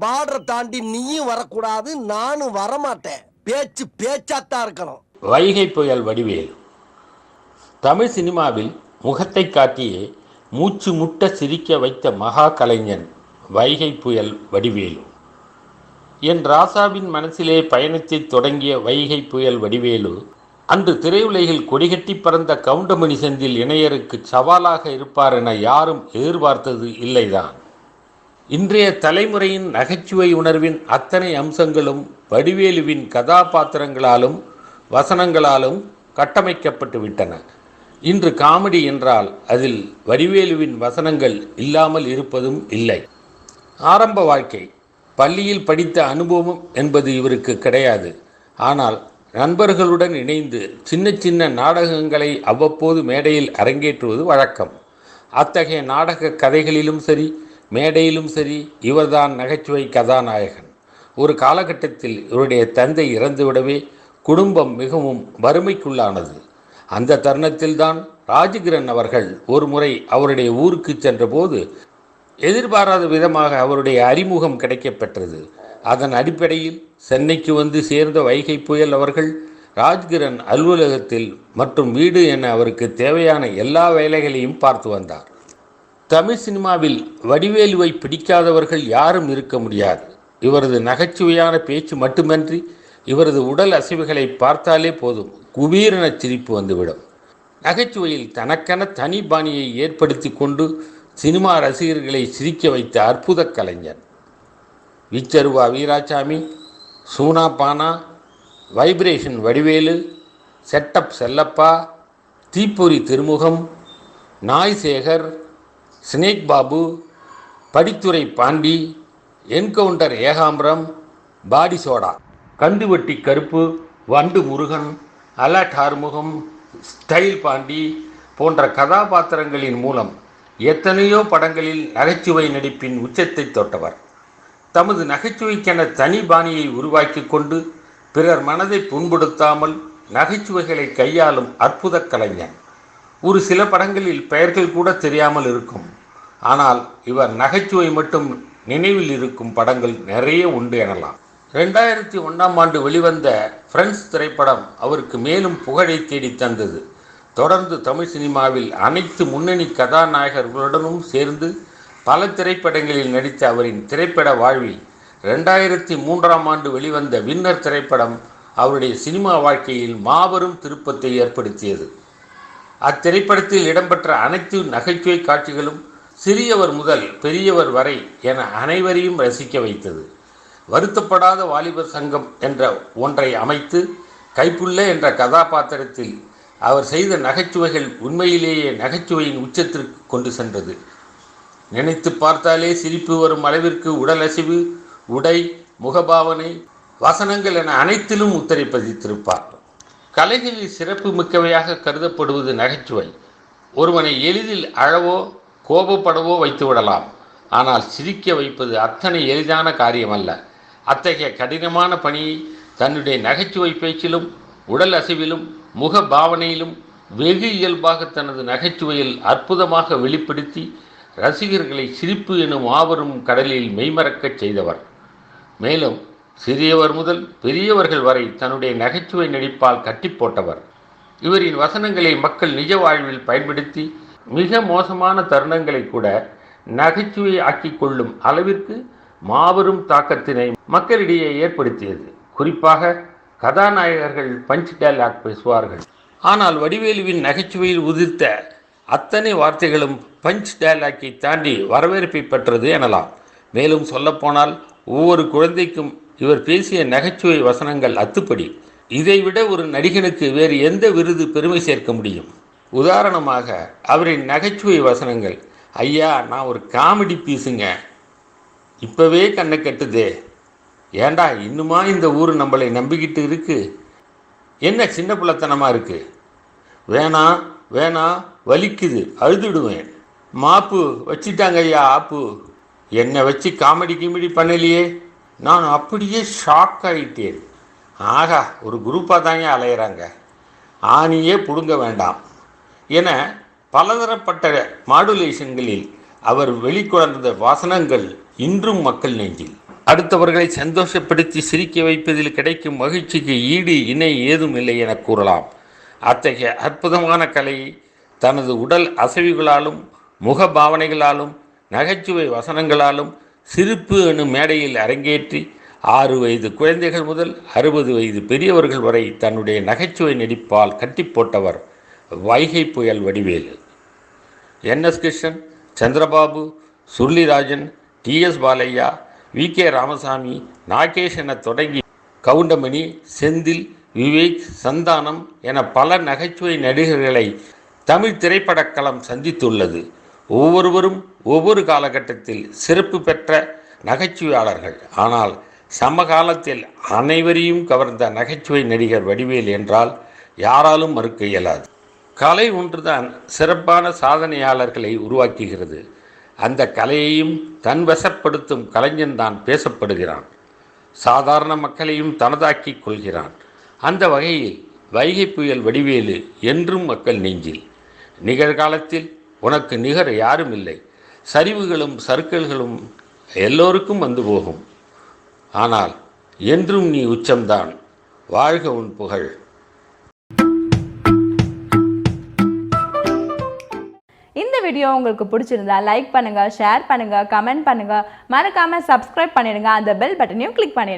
பார்டரை தாண்டி நீயும் வரக்கூடாது நானும் வரமாட்டேன். பேச்சு பேச்சாத்தான் இருக்கணும். வைகை புயல் வடிவேலு. தமிழ் சினிமாவில் முகத்தை காட்டியே மூச்சு முட்ட சிரிக்க வைத்த மகா கலைஞன் வைகை புயல் வடிவேலு. என் ராசாவின் மனசிலே பயணத்தை தொடங்கிய வைகை புயல் வடிவேலு அன்று திரையுலகில் கொடிகட்டி பறந்த கவுண்டமணி செந்தில் இணையருக்கு சவாலாக இருப்பார் என யாரும் எதிர்பார்த்தது இல்லைதான். இன்றைய தலைமுறையின் நகைச்சுவை உணர்வின் அத்தனை அம்சங்களும் வடிவேலுவின் கதாபாத்திரங்களாலும் வசனங்களாலும் கட்டமைக்கப்பட்டு விட்டன இன்று காமெடி என்றால் அதில் வடிவேலுவின் வசனங்கள் இல்லாமல் இருப்பதும் இல்லை. ஆரம்ப வாழ்க்கை பள்ளியில் படித்த அனுபவம் என்பது இவருக்கு கிடையாது. ஆனால் நண்பர்களுடன் இணைந்து சின்ன சின்ன நாடகங்களை அவ்வப்போது மேடையில் அரங்கேற்றுவது வழக்கம். அத்தகைய நாடக கதைகளிலும் சரி மேடையிலும் சரி இவர்தான் நகைச்சுவை கதாநாயகன். ஒரு காலகட்டத்தில் இவருடைய தந்தை இறந்துவிடவே குடும்பம் மிகவும் வறுமைக்குள்ளானது. அந்த தருணத்தில்தான் ராஜகிரண் அவர்கள் ஒரு முறை அவருடைய ஊருக்கு சென்றபோது எதிர்பாராத விதமாக அவருடைய அறிமுகம் கிடைக்கப்பெற்றது. அதன் அடிப்படையில் சென்னைக்கு வந்து சேர்ந்த வைகை புயல் அவர்கள் ராஜ்கிரண் அலுவலகத்தில் மற்றும் வீடு என அவருக்கு தேவையான எல்லா வேலைகளையும் பார்த்து வந்தார். தமிழ் சினிமாவில் வடிவேலுவை பிடிக்காதவர்கள் யாரும் இருக்க முடியாது. இவரது நகைச்சுவையான பேச்சு மட்டுமன்றி இவரது உடல் அசைவுகளை பார்த்தாலே போதும் குபீரென சிரிப்பு வந்துவிடும். நகைச்சுவையில் தனக்கென தனி பாணியை ஏற்படுத்தி கொண்டு சினிமா ரசிகர்களை சிரிக்க வைத்த அற்புத கலைஞர். Vicharuva Veerasamy Soona Paana vibration Vadivelu setup Chellappa Theeppori Thirumugam Naai Sekar snake Babu படித்துறை Pandi encounter Ekambaram body soda. கந்துவட்டி கருப்பு வண்டு முருகன் அலர்ட் ஆறுமுகம் ஸ்டைல் பாண்டி போன்ற கதாபாத்திரங்களின் மூலம் எத்தனையோ படங்களில் நகைச்சுவை நடிப்பின் உச்சத்தை தொட்டவர். தமது நகைச்சுவைக்கென தனி பாணியை உருவாக்கி கொண்டு பிறர் மனதை புண்படுத்தாமல் நகைச்சுவைகளை கையாளும் அற்புத கலைஞன். ஒரு சில படங்களில் பெயர்கள் கூட தெரியாமல் இருக்கும். ஆனால் இவர் நகைச்சுவை மட்டும் நினைவில் இருக்கும் படங்கள் நிறைய உண்டு எனலாம். ரெண்டாயிரத்தி ஒன்றாம் ஆண்டு வெளிவந்த ஃப்ரெண்ட்ஸ் திரைப்படம் அவருக்கு மேலும் புகழை தேடி தந்தது. தொடர்ந்து தமிழ் சினிமாவில் அனைத்து முன்னணி கதாநாயகர்களுடனும் சேர்ந்து பல திரைப்படங்களில் நடித்த அவரின் திரைப்பட வாழ்வில் ரெண்டாயிரத்தி மூன்றாம் ஆண்டு வெளிவந்த வின்னர் திரைப்படம் அவருடைய சினிமா வாழ்க்கையில் மாபெரும் திருப்பத்தை ஏற்படுத்தியது. அத்திரைப்படத்தில் இடம்பெற்ற அனைத்து நகைச்சுவை காட்சிகளும் சிறியவர் முதல் பெரியவர் வரை என அனைவரையும் ரசிக்க வைத்தது. வருத்தப்படாத வாலிபர் சங்கம் என்ற ஒன்றை அமைத்து கைப்புள்ள என்ற கதாபாத்திரத்தில் அவர் செய்த நகைச்சுவைகள் உண்மையிலேயே நகைச்சுவையின் உச்சத்திற்கு கொண்டு சென்றது. நினைத்து பார்த்தாலே சிரிப்பு வரும் அளவிற்கு உடல் அசைவு உடை முகபாவனை வசனங்கள் என அனைத்திலும் உத்தரை பதித்திருப்பார். கலைகளில் சிறப்பு மிக்கவையாக கருதப்படுவது நகைச்சுவை. ஒருவனை எளிதில் அழவோ கோபப்படவோ வைத்துவிடலாம் ஆனால் சிரிக்க வைப்பது அத்தனை எளிதான காரியமல்ல. அத்தகைய கடினமான பணியை தன்னுடைய நகைச்சுவை பேச்சிலும் உடல் அசைவிலும் முக பாவனையிலும் வெகு இயல்பாக தனது நகைச்சுவையில் அற்புதமாக வெளிப்படுத்தி ரசிகர்களை சிரிப்பு எனும் மாபெரும் கடலில் மெய்மறக்கச் செய்தவர். மேலும் சிறியவர் முதல் பெரியவர்கள் வரை தன்னுடைய நகைச்சுவை நடிப்பால் கட்டி போட்டவர். இவரின் வசனங்களை மக்கள் நிஜ வாழ்வில் பயன்படுத்தி மிக மோசமான தருணங்களை கூட நகைச்சுவை ஆக்கிக் கொள்ளும் அளவிற்கு மாபெரும் தாக்கத்தினை மக்களிடையே ஏற்படுத்தியது. குறிப்பாக கதாநாயகர்கள் பஞ்ச் டேலாக் பேசுவார்கள். ஆனால் வடிவேலுவின் நகைச்சுவையில் உதிர்த்த அத்தனை வார்த்தைகளும் பஞ்ச் டேலாக்கை தாண்டி வரவேற்பை பெற்றது எனலாம். மேலும் சொல்லப்போனால் ஒவ்வொரு குழந்தைக்கும் இவர் பேசிய நகைச்சுவை வசனங்கள் அத்துப்படி. இதைவிட ஒரு நடிகனுக்கு வேறு எந்த விருது பெருமை சேர்க்க முடியும்? உதாரணமாக அவரின் நகைச்சுவை வசனங்கள் ஐயா நான் ஒரு காமெடி பீஸுங்க. இப்போவே கண்ணை கட்டுதே. ஏண்டா இன்னுமா இந்த ஊர் நம்மளை நம்பிக்கிட்டு இருக்கு? என்ன சின்ன பிள்ளைத்தனமாக இருக்கு? வேணாம் வேணாம் வலிக்குது அழுதுடுவேன். மாப்பு வச்சிட்டாங்க ஐயா ஆப்பு. என்னை வச்சு காமெடி கிமெடி பண்ணலையே? நான் அப்படியே ஷாக் ஆகிட்டேன் ஆகா ஒரு குரூப்பாக தாங்க அலையிறாங்க? ஆணியே பிடுங்க வேண்டாம். என பலதரப்பட்ட மாடுலேஷன்களில் அவர் வெளிக்கொணர்ந்த வாசனங்கள் இன்றும் மக்கள் நெஞ்சில். அடுத்தவர்களை சந்தோஷப்படுத்தி சிரிக்க வைப்பதில் கிடைக்கும் மகிழ்ச்சிக்கு ஈடு இணை ஏதும் இல்லை என கூறலாம். அத்தகைய அற்புதமான கலையை தனது உடல் அசைவுகளாலும் முக பாவனைகளாலும் நகைச்சுவை வசனங்களாலும் சிரிப்பு எனும் மேடையில் அரங்கேற்றி ஆறு வயது குழந்தைகள் முதல் அறுபது வயது பெரியவர்கள் வரை தன்னுடைய நகைச்சுவை நடிப்பால் கட்டி போட்டவர் வைகை புயல் Vadivelu. N. S. Krishnan Chandrababu Surulirajan TS Balaiah V. K. Ramasamy Nagesh என தொடங்கி கவுண்டமணி செந்தில் விவேக் சந்தானம் என பல நகைச்சுவை நடிகர்களை தமிழ் திரைப்படக்களம் சந்தித்துள்ளது. ஒவ்வொருவரும் ஒவ்வொரு காலகட்டத்தில் சிறப்பு பெற்ற நகைச்சுவையாளர்கள். ஆனால் சமகாலத்தில் அனைவரையும் கவர்ந்த நகைச்சுவை நடிகர் வடிவேல் என்றால் யாராலும் மறுக்க இயலாது. கலை ஒன்றுதான் சிறப்பான சாதனையாளர்களை உருவாக்குகிறது. அந்த கலையையும் தன் வசப்படுத்தும் கலைஞன்தான் பேசப்படுகிறான். சாதாரண மக்களையும் தனதாக்கிக் கொள்கிறான். அந்த வகையில் வைகை புயல் வடிவேலு என்றும் மக்கள் நெஞ்சில். நிகழ்காலத்தில் உனக்கு நிகர் யாரும் இல்லை. சரிவுகளும் சறுக்கல்களும் எல்லோருக்கும் வந்து போகும். ஆனால் என்றும் நீ உச்சம்தான். வாழ்க உன் புகழ். இந்த வீடியோ உங்களுக்கு பிடிச்சிருந்தா லைக் பண்ணுங்க ஷேர் பண்ணுங்க கமெண்ட் பண்ணுங்க. மறக்காம சப்ஸ்கிரைப் பண்ணிடுங்க. அந்த பெல் பட்டனையும் கிளிக் பண்ணிடுங்க.